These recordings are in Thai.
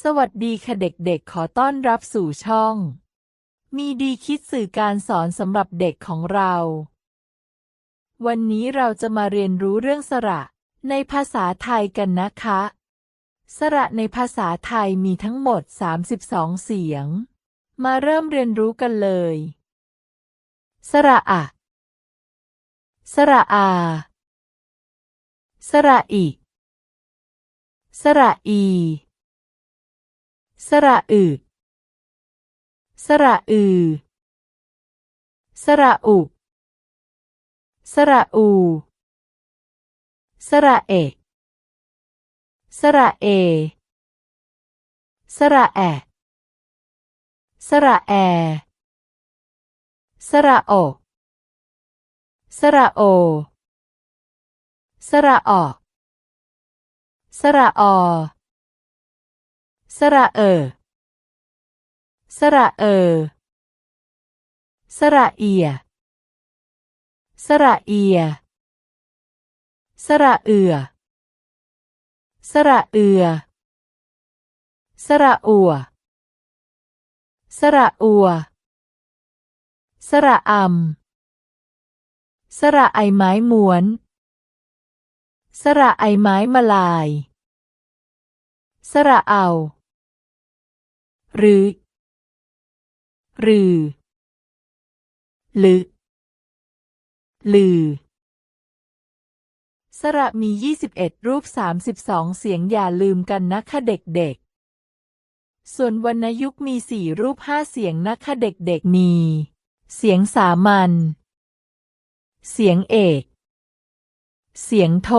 สวัสดีค่ะเด็กๆ ขอต้อนรับสู่ช่อง มีดีคิดสื่อการสอนสำหรับเด็กของเรา วันนี้เราจะมาเรียนรู้เรื่องสระ ในภาษาไทยกันนะคะ สระในภาษาไทยมีทั้งหมด 32 เสียง มาเริ่มเรียนรู้กันเลย สระอะ สระอา สระอิสระอี สระอึสระอือ สระอุ สระอู สระเอ สระเอ สระแอ สระแอ สระโอ สระโอ สระออสระออ สระเออ สระเออ สระเอีย สระเอีย สระเอือ สระเอือ สระอัว สระอัว สระอำสระไอไม้ม้วน สระไอไม้มาลาย สระเอา หรือ หรือ หรือ ลือ สระมี 21 รูป 32 เสียงอย่าลืมกันนะคะเด็กๆ ส่วนวรรณยุกต์มี4รูป5เสียงนะคะเด็กๆ มี เสียงสามัญ เสียงเอก เสียงโท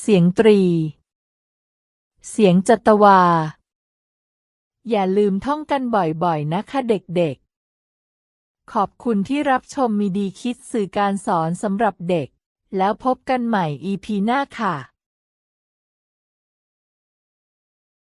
เสียงตรี เสียงจัตวา อย่าลืมท่องกันบ่อยๆ นะคะเด็กๆ ขอบคุณที่รับชมมีดีคิดสื่อการสอนสำหรับเด็ก แล้วพบกันใหม่ EP หน้าค่ะ